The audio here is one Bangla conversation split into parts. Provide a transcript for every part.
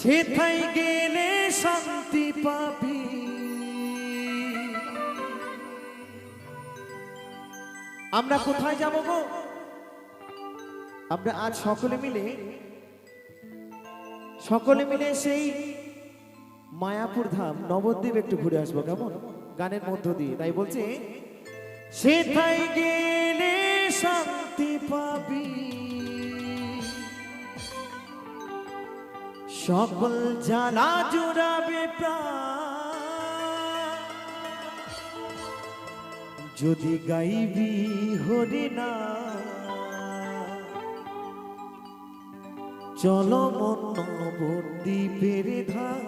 সেথায় গেলে শান্তি পাবি। আমরা কোথায় যাব গো? আমরা আজ সকলে মিলে সকলে মিলে সেই মায়াপুর ধাম, নবদ্বীপ একটু ঘুরে আসব, কেমন? গানের মধ্য দিয়ে, তাই বলছে, সেথায় গেলে শান্তি পাবি। সকল জ্বালা জুড়াবে যদি গাইবি হরিনা চলো মন নবদ্বীপের ধার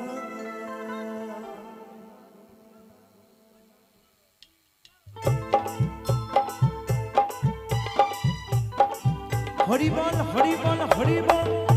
হরিবল হরিবল হরিবল হরিবল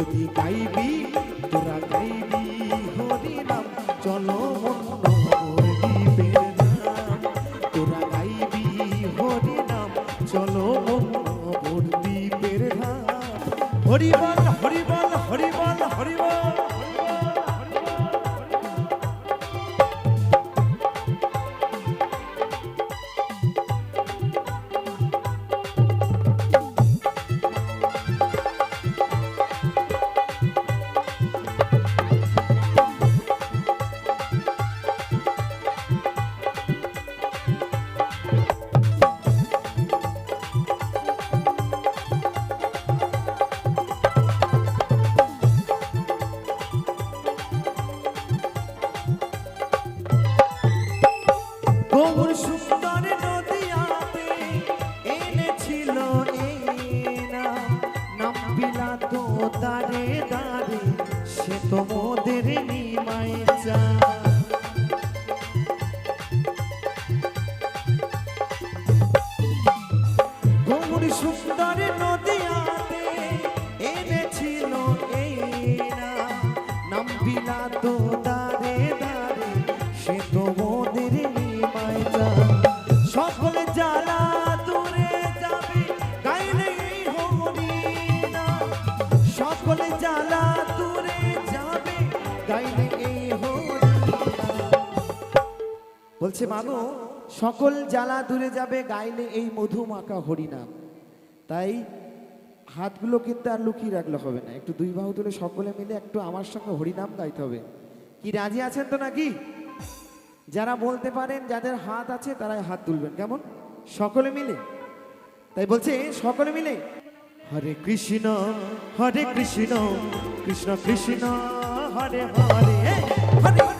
যদি গাইবি তোরা গাইবি হরি নাম চলো সে তো মোদের বলছে, মাগো, সকল জ্বালা দূরে যাবে, গাইলে এই মধুমাখা হরিনাম। তাই হাতগুলো কিন্তু আর লুকিয়ে রাখলে হবে না। একটু দুই বাহু তুলে সকলে মিলে একটু আমার সঙ্গে হরিনাম গাইতে হবে। কি, রাজি আছেন তো নাকি? যারা বলতে পারেন, যাদের হাত আছে, তারাই হাত তুলবেন। কেমন? সকলে মিলে? তাই বলছে, সকলে মিলে? হরে কৃষ্ণ হরে কৃষ্ণ কৃষ্ণ কৃষ্ণ, হরে হরে হরে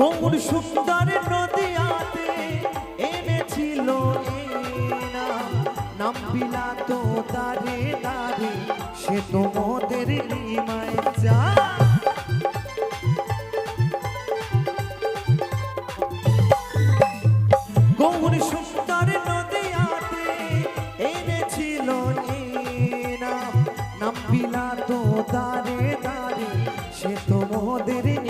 ভঙ্গুর সুন্দর নদিয়াতে এনেছিল নাম বিলা তো তারে তারে, সে তোমাদের নিমায় যা তো তারে তারে, সে তোমাদের নিমায়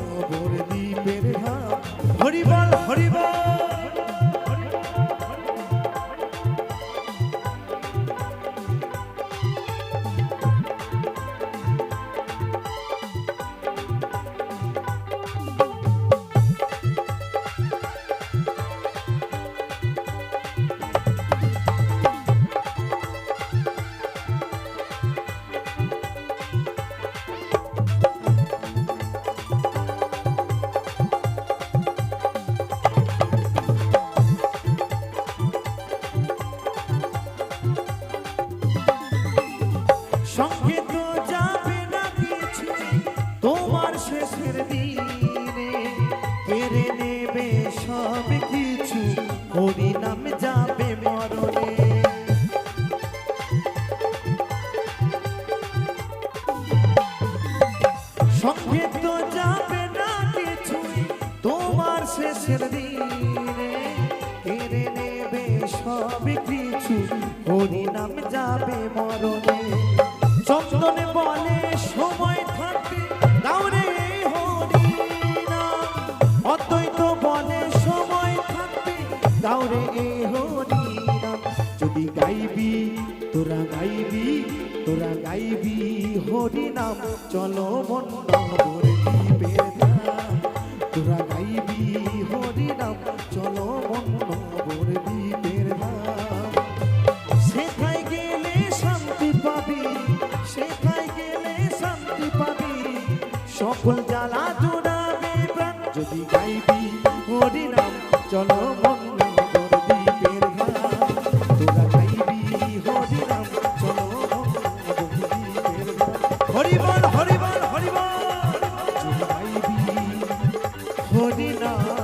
নেবে সব কিছু হরিনাম যাবে মরণে। সঙ্গে তো যাবে না কিছুই তোমার শেষের দিনে। রে এ হরি। যদি গাইবি, তোরা গাইবি তোরা গাইবি হরি নাম। চলো মন্ডল দ্বীপে তোরা গাইবি হরি নাম। চলো মন্ডল দ্বীপের নাম গেলে শান্তি পাবি, সেথায় গেলে শান্তি পাবি। সকল জ্বালা জোড়াবে যদি গাইবি হরি নাম, চলো হরি না